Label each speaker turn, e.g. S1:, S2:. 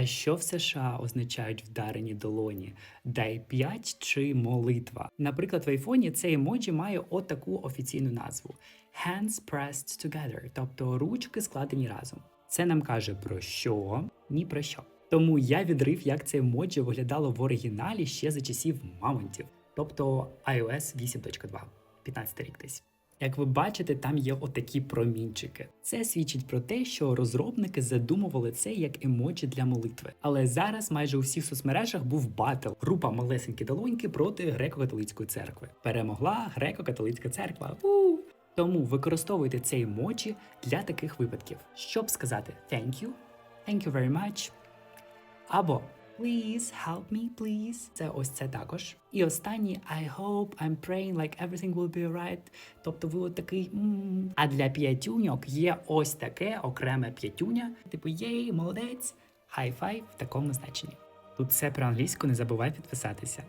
S1: А що в США означають вдарені долоні? Дай 5 чи молитва? Наприклад, в айфоні цей емоджі має отаку офіційну назву Hands pressed together, тобто ручки складені разом. Це нам каже про що, ні про що. Тому я відрив, як це емоджі виглядало в оригіналі ще за часів мамонтів, тобто iOS 8.2, 15 рік десь. Як ви бачите, там є отакі промінчики. Це свідчить про те, що розробники задумували це як емоджі для молитви. Але зараз майже у всіх соцмережах був батл. Група малесенькі долоньки проти греко-католицької церкви. Перемогла греко-католицька церква. У! Тому використовуйте цей емоджі для таких випадків, щоб сказати thank you, thank you very much, або Please help me, please. Це ось це також. І останній I hope I'm praying like everything will be alright. Тобто ви от такий. А для п'ятюньок є ось таке окреме п'ятюня, типу єй, молодець, хай-фай в такому значенні. Тут все про англійську, не забувай підписатися.